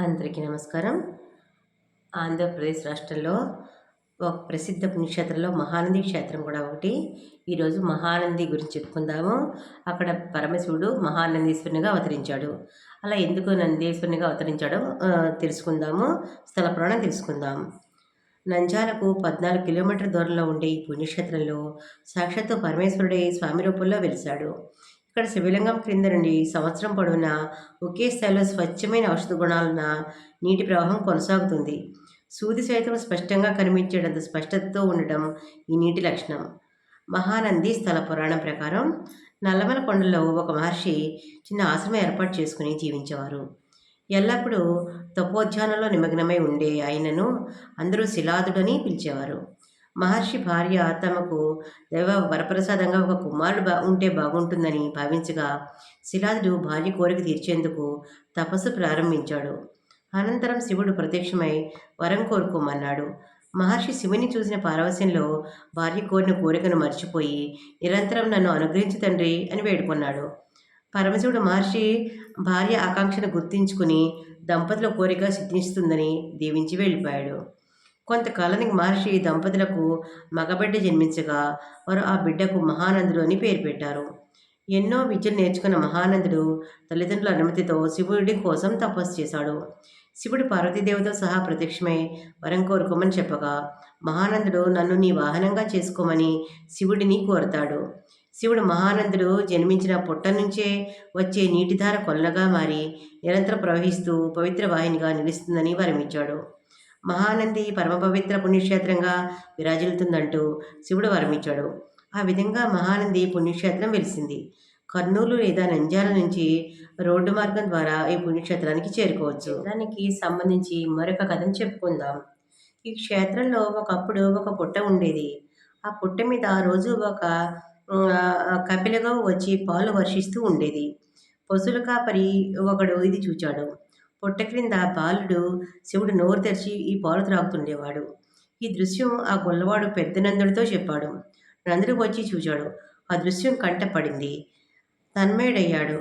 అందరికీ నమస్కారం. ఆంధ్రప్రదేశ్ రాష్ట్రంలో ఒక ప్రసిద్ధ పుణ్యక్షేత్రంలో మహానంది క్షేత్రం కూడా ఒకటి. ఈరోజు మహానంది గురించి చెప్పుకుందాము. అక్కడ పరమశివుడు మహానందీశ్వరునిగా అవతరించాడు. అలా ఎందుకు నందీశ్వరునిగా అవతరించాడో తెలుసుకుందాము. స్థల పురాణం తెలుసుకుందాం. నంజాలకు పద్నాలుగు కిలోమీటర్ దూరంలో ఉండే ఈ పుణ్యక్షేత్రంలో సాక్షాత్తు పరమేశ్వరుడే స్వామి రూపంలో వెలిశాడు. ఇక్కడ శివలింగం క్రింద నుండి సంవత్సరం పొడవునా ఒకే స్థాయిలో స్వచ్ఛమైన ఔషధ గుణాలున్న నీటి ప్రవాహం కొనసాగుతుంది. సూది సైతం స్పష్టంగా కనిపించేటంత స్పష్టతతో ఉండటం ఈ నీటి లక్షణం. మహానంది స్థల పురాణం ప్రకారం నల్లమల కొండలో ఒక మహర్షి చిన్న ఆశ్రమం ఏర్పాటు చేసుకుని జీవించేవారు. ఎల్లప్పుడూ తపోధ్యానంలో నిమగ్నమై ఉండే ఆయనను అందరూ శిలాదుడని పిలిచేవారు. మహర్షి భార్య తమకు దైవ వరప్రసాదంగా ఒక కుమారుడు బా ఉంటే బాగుంటుందని భావించగా శిలాదుడు భార్య కోరిక తీర్చేందుకు తపస్సు ప్రారంభించాడు. అనంతరం శివుడు ప్రత్యక్షమై వరం కోరుకోమన్నాడు. మహర్షి శివుని చూసిన పారవశ్యంలో భార్య కోరిన కోరికను మర్చిపోయి నిరంతరం నన్ను అనుగ్రహించు తండ్రి అని వేడుకొన్నాడు. పరమశివుడు మహర్షి భార్య ఆకాంక్షను గుర్తించుకుని దంపతుల కోరిక సిద్ధిస్తుందని దీవించి వెళ్ళిపోయాడు. కొంతకాలానికి మహర్షి దంపతులకు మగబిడ్డ జన్మించగా వారు ఆ బిడ్డకు మహానందుడు అని పేరు పెట్టారు. ఎన్నో విద్యలు నేర్చుకున్న మహానందుడు తల్లిదండ్రుల అనుమతితో శివుడి కోసం తపస్సు చేశాడు. శివుడు పార్వతీదేవితో సహా ప్రత్యక్షమై వరం కోరుకోమని చెప్పగా మహానందుడు నన్ను నీ వాహనంగా చేసుకోమని శివుడిని కోరతాడు శివుడు మహానందుడు జన్మించిన పుట్ట నుంచే వచ్చే నీటిధార కొల్లగా మారి నిరంతరం ప్రవహిస్తూ పవిత్ర వాహినిగా నిలుస్తుందని వరమిచ్చాడు. మహానంది పరమపవిత్ర పుణ్యక్షేత్రంగా విరాజిల్లుతుందంటూ శివుడు వరమిచ్చాడు. ఆ విధంగా మహానంది పుణ్యక్షేత్రం వెలిసింది. కర్నూలు లేదా నంద్యాల నుంచి రోడ్డు మార్గం ద్వారా ఈ పుణ్యక్షేత్రానికి చేరుకోవచ్చు. దానికి సంబంధించి మరొక కథను చెప్పుకుందాం. ఈ క్షేత్రంలో ఒకప్పుడు ఒక పుట్ట ఉండేది. ఆ పుట్ట మీద రోజు ఒక కపిలగా వచ్చి పాలు వర్షిస్తూ ఉండేది. పశువుల కాపరి ఒకడు ఇది చూచాడు. పొట్ట క్రింద బాలుడు శివుడు నోరు తెరిచి ఈ పాలు త్రాగుతుండేవాడు. ఈ దృశ్యం ఆ గొల్లవాడు పెద్ద నందుడితో చెప్పాడు. నందుడు వచ్చి చూచాడు. ఆ దృశ్యం కంట పడింది తన్మయుడయ్యాడు.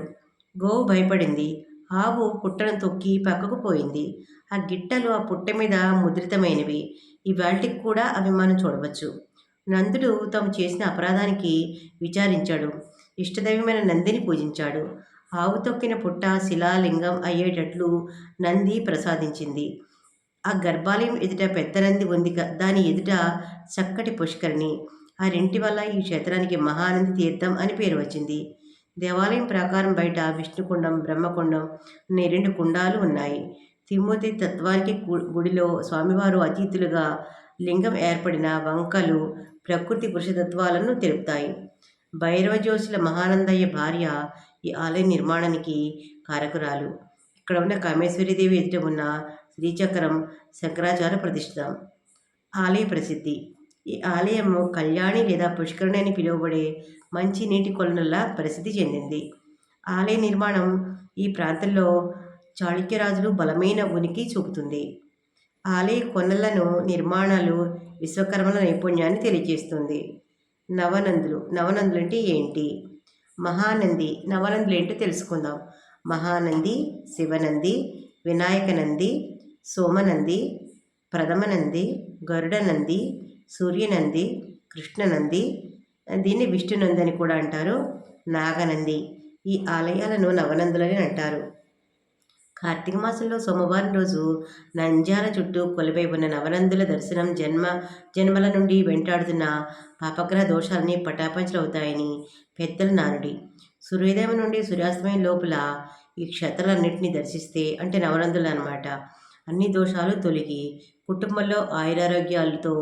గోవు భయపడింది. ఆవు పుట్టను తొక్కి పక్కకు పోయింది. ఆ గిట్టలు ఆ పుట్ట మీద ముద్రితమైనవి. ఇవాళకి కూడా అవి మనం చూడవచ్చు. నందుడు తాము చేసిన అపరాధానికి విచారించాడు. ఇష్టదైవమైన నందిని పూజించాడు. ఆవు తొక్కిన పుట్ట శిలాలింగం అయ్యేటట్లు నంది ప్రసాదించింది. ఆ గర్భాలయం ఎదుట పెద్ద నంది ఉంది దాని ఎదుట చక్కటి పుష్కరిణి. ఆ రెంటి వల్ల ఈ క్షేత్రానికి మహానంది తీర్థం అని పేరు వచ్చింది. దేవాలయం ప్రాకారం బయట విష్ణుకుండం బ్రహ్మకుండం అనే రెండు కుండాలు ఉన్నాయి. తిమ్మతి తత్వానికి గుడిలో స్వామివారు అతిథులుగా లింగం ఏర్పడిన వంకలు ప్రకృతి పురుషతత్వాలను తెలుపుతాయి. భైరవ జోషుల మహానందయ్య భార్య ఈ ఆలయ నిర్మాణానికి కారకురాలు. ఇక్కడ ఉన్న కామేశ్వరీదేవి ఎదుట ఉన్న శ్రీచక్రం శంకరాచార్య ప్రతిష్ఠితం ఆలయ ప్రసిద్ధి. ఈ ఆలయము కళ్యాణి లేదా పుష్కరణి అని పిలువబడే మంచి నీటి కొలనులా ప్రసిద్ధి చెందింది. ఆలయ నిర్మాణం ఈ ప్రాంతంలో చాళుక్యరాజులు బలమైన ఉనికి చూపుతుంది. ఆలయ కొనలను నిర్మాణాలు విశ్వకర్మల నైపుణ్యాన్ని తెలియజేస్తుంది. నవనందులు. నవనందులు అంటే ఏంటి? మహానంది నవనందులు ఏంటో తెలుసుకుందాం. మహానంది శివనంది వినాయకనంది సోమనంది ప్రథమనంది గరుడనంది సూర్యనంది కృష్ణనంది దీన్ని విష్ణునంది అని కూడా అంటారు. నాగనంది ఈ ఆలయాలను నవనందులని అంటారు. కార్తీక మాసంలో సోమవారం రోజు నంజాల చుట్టూ కొలిపై ఉన్న నవనందుల దర్శనం జన్మ జన్మల నుండి వెంటాడుతున్న పాపగ్రహ దోషాలని పటాపంచలవుతాయని పెద్దల నానుడి. సూర్యోదయం నుండి సూర్యాస్తమయం లోపల ఈ క్షేత్రాలన్నింటినీ దర్శిస్తే అంటే నవనందులు అనమాట అన్ని దోషాలు తొలగి కుటుంబంలో ఆయురారోగ్యాలతో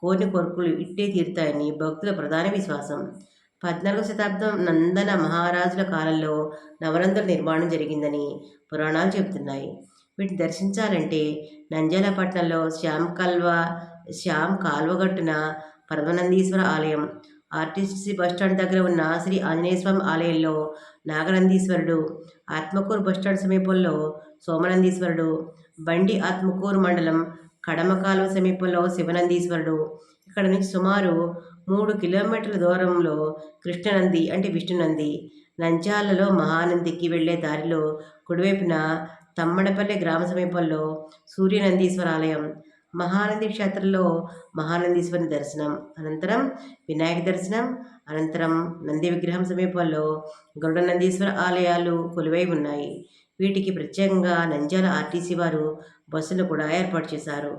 కోరిన కొరుకులు ఇట్టే తీరుతాయని భక్తుల ప్రధాన విశ్వాసం. పద్నాలుగో శతాబ్దం నందన మహారాజుల కాలంలో నవరంధ్ర నిర్మాణం జరిగిందని పురాణాలు చెబుతున్నాయి. వీటిని దర్శించాలంటే నంద్యాల పట్టణంలో శ్యామ్ కల్వ శ్యామ్ కాల్వగట్టున పరమనందీశ్వర ఆలయం ఆర్టీసీ బస్టాండ్ దగ్గర ఉన్న శ్రీ ఆంజనేయ స్వామి ఆలయంలో నాగనందీశ్వరుడు ఆత్మకూరు బస్టాండ్ సమీపంలో సోమనందీశ్వరుడు బండి ఆత్మకూరు మండలం కడమ కాలువ సమీపంలో శివనందీశ్వరుడు. ఇక్కడ నుంచి సుమారు మూడు కిలోమీటర్ల దూరంలో కృష్ణనంది అంటే విష్ణునంది. నంచాలలో మహానందికి వెళ్ళే దారిలో కుడివైపున తమ్మడపల్లి గ్రామ సమీపంలో సూర్యనందీశ్వర ఆలయం. మహానంది క్షేత్రంలో మహానందీశ్వరుని దర్శనం అనంతరం వినాయక దర్శనం అనంతరం నంది విగ్రహం సమీపంలో గరుడ నందీశ్వర ఆలయాలు కొలువై ఉన్నాయి. వీటికి ప్రత్యేకంగా నంద్యాల ఆర్టీసీ వారు బస్సులు కూడా ఏర్పాటు చేశారు.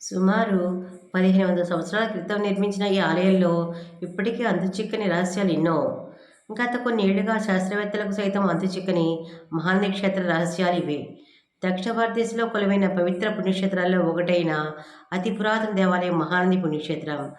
సుమారు పదిహేను వందల సంవత్సరాల క్రితం నిర్మించిన ఈ ఆలయంలో ఇప్పటికీ చిక్కని రహస్యాలు ఎన్నో. గత కొన్ని ఏళ్ళుగా శాస్త్రవేత్తలకు సైతం చిక్కని మహానంది క్షేత్ర రహస్యాలు ఇవే. దక్షిణ భారతదేశంలో కొలువైన పవిత్ర పుణ్యక్షేత్రాల్లో ఒకటైన అతి పురాతన దేవాలయం మహానంది పుణ్యక్షేత్రం.